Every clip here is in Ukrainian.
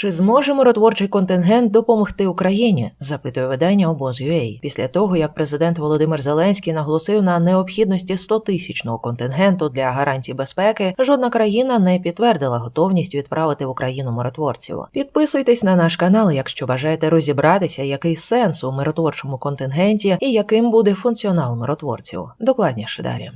Чи зможе миротворчий контингент допомогти Україні? запитує видання обоз.ua. після того, як президент Володимир Зеленський наголосив на необхідності 100-тисячного контингенту для гарантій безпеки, жодна країна не підтвердила готовність відправити в Україну миротворців. Підписуйтесь на наш канал, якщо бажаєте розібратися, який сенс у миротворчому контингенті і яким буде функціонал миротворців. Докладніше далі.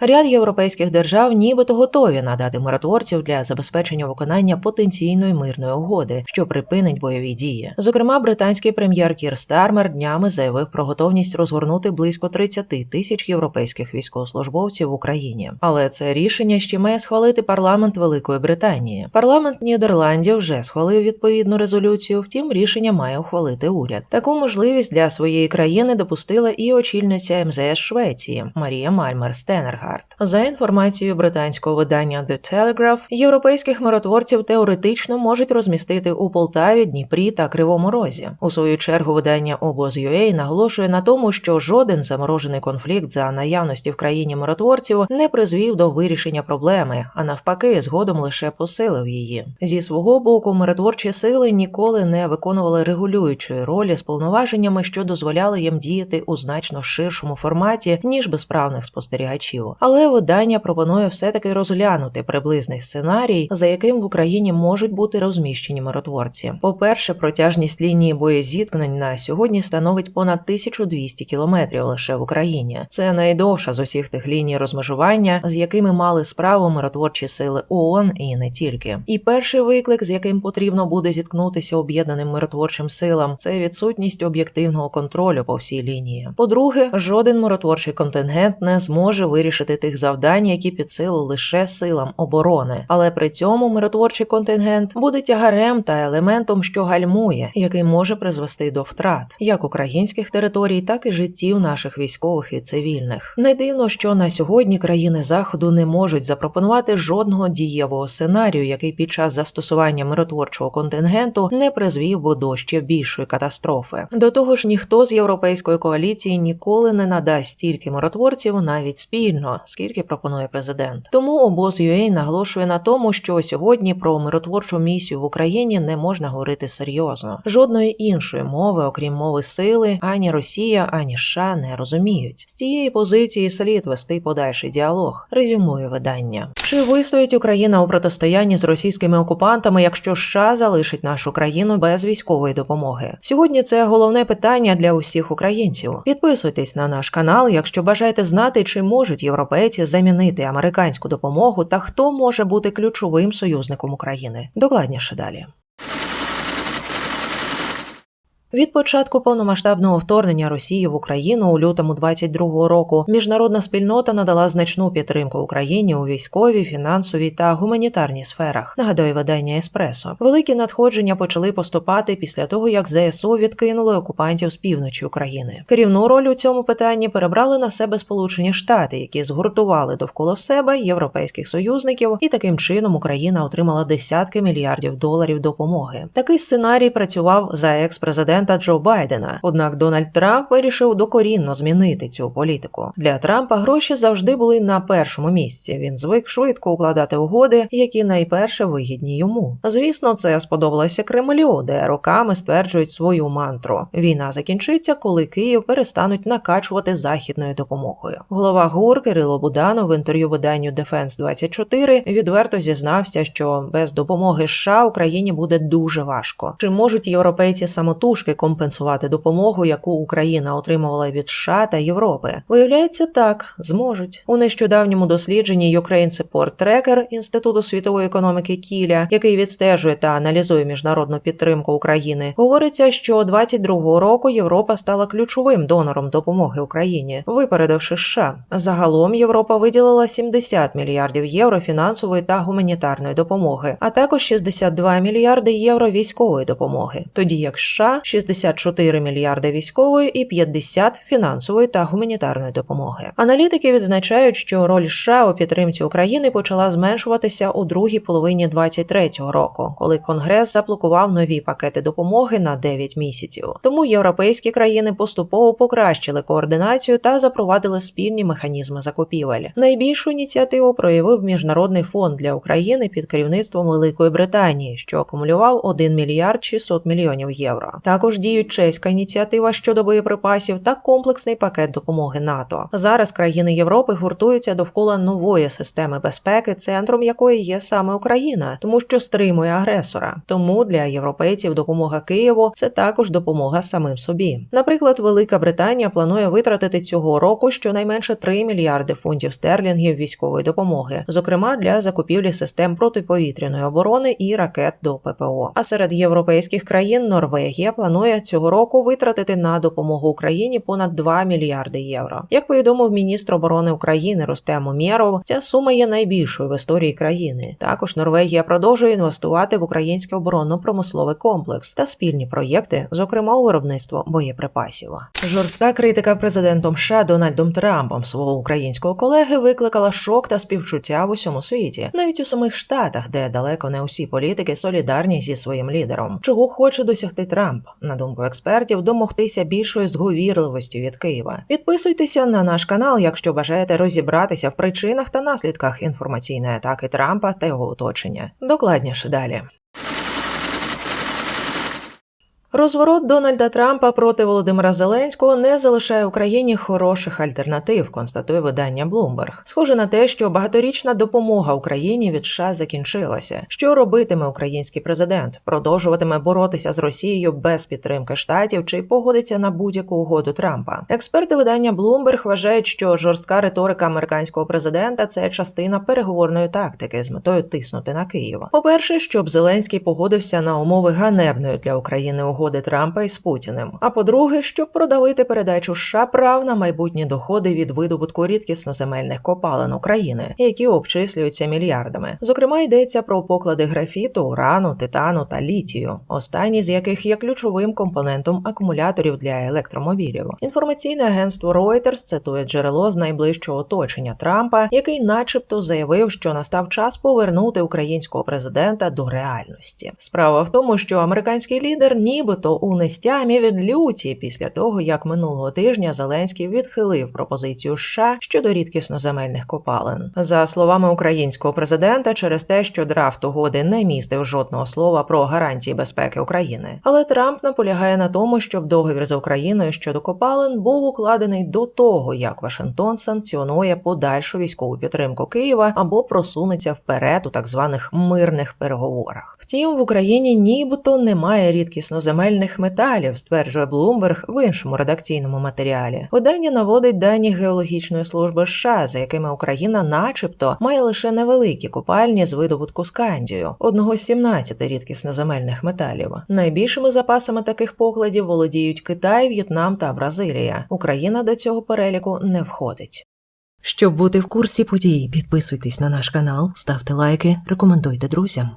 Ряд європейських держав нібито готові надати миротворців для забезпечення виконання потенційної мирної угоди, що припинить бойові дії. Зокрема, британський прем'єр Кір Стармер днями заявив про готовність розгорнути близько 30 тисяч європейських військовослужбовців в Україні. Але це рішення ще має схвалити парламент Великої Британії. Парламент Нідерландів вже схвалив відповідну резолюцію. Втім, рішення має ухвалити уряд. Таку можливість для своєї країни допустила і очільниця МЗС Швеції Марія Мальмер Стенерга. Гард. За інформацією британського видання The Telegraph, європейських миротворців теоретично можуть розмістити у Полтаві, Дніпрі та Кривому Розі. У свою чергу видання Обоз.ua наголошує на тому, що жоден заморожений конфлікт за наявності в країні миротворців не призвів до вирішення проблеми, а навпаки, згодом лише посилив її. Зі свого боку, миротворчі сили ніколи не виконували регулюючої ролі з повноваженнями, що дозволяли їм діяти у значно ширшому форматі ніж безправних спостерігачів але видання пропонує все-таки розглянути приблизний сценарій, за яким в Україні можуть бути розміщені миротворці. По-перше, протяжність лінії боєзіткнень на сьогодні становить понад 1200 кілометрів лише в Україні. Це найдовша з усіх тих ліній розмежування, з якими мали справу миротворчі сили ООН і не тільки. І перший виклик, з яким потрібно буде зіткнутися об'єднаним миротворчим силам, це відсутність об'єктивного контролю по всій лінії. По-друге, жоден миротворчий контингент не зможе вирішити вирішити тих завдань, які під силу лише силам оборони, але при цьому миротворчий контингент буде тягарем та елементом, що гальмує, який може призвести до втрат як українських територій, так і життів наших військових і цивільних. Не дивно, що на сьогодні країни заходу не можуть запропонувати жодного дієвого сценарію, який під час застосування миротворчого контингенту не призвів би до ще більшої катастрофи. До того ж, ніхто з європейської коаліції ніколи не надасть стільки миротворців навіть спільно скільки пропонує президент. Тому обоз UA наголошує на тому, що сьогодні про миротворчу місію в Україні не можна говорити серйозно. Жодної іншої мови, окрім мови сили, ані Росія, ані США не розуміють. З цієї позиції слід вести подальший діалог. Резюмує видання. Чи вистоїть Україна у протистоянні з російськими окупантами, якщо США залишить нашу країну без військової допомоги? Сьогодні це головне питання для усіх українців. Підписуйтесь на наш канал, якщо бажаєте знати, чи можуть європейські європейці замінити американську допомогу та хто може бути ключовим союзником України. Докладніше далі. Від початку повномасштабного вторгнення Росії в Україну у лютому 22-го року міжнародна спільнота надала значну підтримку Україні у військовій, фінансовій та гуманітарній сферах. Нагадаю, видання Еспресо. Великі надходження почали поступати після того, як ЗСУ відкинули окупантів з півночі України. Керівну роль у цьому питанні перебрали на себе Сполучені Штати, які згуртували довкола себе європейських союзників, і таким чином Україна отримала десятки мільярдів доларів допомоги. Такий сценарій працював за екс-президент президента Джо Байдена. Однак Дональд Трамп вирішив докорінно змінити цю політику. Для Трампа гроші завжди були на першому місці. Він звик швидко укладати угоди, які найперше вигідні йому. Звісно, це сподобалося Кремлю, де роками стверджують свою мантру. Війна закінчиться, коли Київ перестануть накачувати західною допомогою. Голова ГУР Кирило Буданов в інтерв'ю виданню Defense 24 відверто зізнався, що без допомоги США Україні буде дуже важко. Чи можуть європейці самотужки трошки компенсувати допомогу, яку Україна отримувала від США та Європи. Виявляється, так зможуть у нещодавньому дослідженні Ukraine Support Tracker інституту світової економіки Кіля, який відстежує та аналізує міжнародну підтримку України, говориться, що 22-го року Європа стала ключовим донором допомоги Україні, випередивши США. Загалом Європа виділила 70 мільярдів євро фінансової та гуманітарної допомоги, а також 62 мільярди євро військової допомоги, тоді як США 64 мільярди військової і 50 фінансової та гуманітарної допомоги. Аналітики відзначають, що роль США у підтримці України почала зменшуватися у другій половині 23-го року, коли Конгрес заблокував нові пакети допомоги на 9 місяців. Тому європейські країни поступово покращили координацію та запровадили спільні механізми закупівель. Найбільшу ініціативу проявив міжнародний фонд для України під керівництвом Великої Британії, що акумулював 1 мільярд 600 мільйонів євро. Також діють чеська ініціатива щодо боєприпасів та комплексний пакет допомоги НАТО. Зараз країни Європи гуртуються довкола нової системи безпеки, центром якої є саме Україна, тому що стримує агресора. Тому для європейців допомога Києву це також допомога самим собі. Наприклад, Велика Британія планує витратити цього року щонайменше 3 мільярди фунтів стерлінгів військової допомоги, зокрема для закупівлі систем протиповітряної оборони і ракет до ППО. А серед європейських країн Норвегія планує цього року витратити на допомогу Україні понад 2 мільярди євро. Як повідомив міністр оборони України Рустем Умєров, ця сума є найбільшою в історії країни. Також Норвегія продовжує інвестувати в український оборонно-промисловий комплекс та спільні проєкти, зокрема у виробництво боєприпасів. Жорстка критика президентом США Дональдом Трампом свого українського колеги викликала шок та співчуття в усьому світі, навіть у самих штатах, де далеко не усі політики солідарні зі своїм лідером. Чого хоче досягти Трамп, на думку експертів, домогтися більшої зговірливості від Києва. Підписуйтеся на наш канал, якщо бажаєте розібратися в причинах та наслідках інформаційної атаки Трампа та його оточення. Докладніше далі. Розворот Дональда Трампа проти Володимира Зеленського не залишає Україні хороших альтернатив, констатує видання Bloomberg. Схоже на те, що багаторічна допомога Україні від США закінчилася. Що робитиме український президент? Продовжуватиме боротися з Росією без підтримки штатів чи погодиться на будь-яку угоду Трампа. Експерти видання Bloomberg вважають, що жорстка риторика американського президента це частина переговорної тактики з метою тиснути на Київ. По перше, щоб Зеленський погодився на умови ганебної для України угоди Трампа із Путіним. А по-друге, щоб продавити передачу США прав на майбутні доходи від видобутку рідкісноземельних копалин України, які обчислюються мільярдами. Зокрема, йдеться про поклади графіту, урану, титану та літію, останні з яких є ключовим компонентом акумуляторів для електромобілів. Інформаційне агентство Reuters цитує джерело з найближчого оточення Трампа, який, начебто, заявив, що настав час повернути українського президента до реальності. Справа в тому, що американський лідер ніби нібито у нестямі від люті після того, як минулого тижня Зеленський відхилив пропозицію США щодо рідкісноземельних копалин. За словами українського президента, через те, що драфт угоди не містив жодного слова про гарантії безпеки України. Але Трамп наполягає на тому, щоб договір з Україною щодо копалин був укладений до того, як Вашингтон санкціонує подальшу військову підтримку Києва або просунеться вперед у так званих мирних переговорах. Втім, в Україні нібито немає рідкісноземельних земельних металів, стверджує Блумберг в іншому редакційному матеріалі. Видання наводить дані геологічної служби США, за якими Україна, начебто, має лише невеликі копальні з видобутку скандію, одного з 17 рідкісноземельних металів. Найбільшими запасами таких покладів володіють Китай, В'єтнам та Бразилія. Україна до цього переліку не входить. Щоб бути в курсі подій, підписуйтесь на наш канал, ставте лайки, рекомендуйте друзям.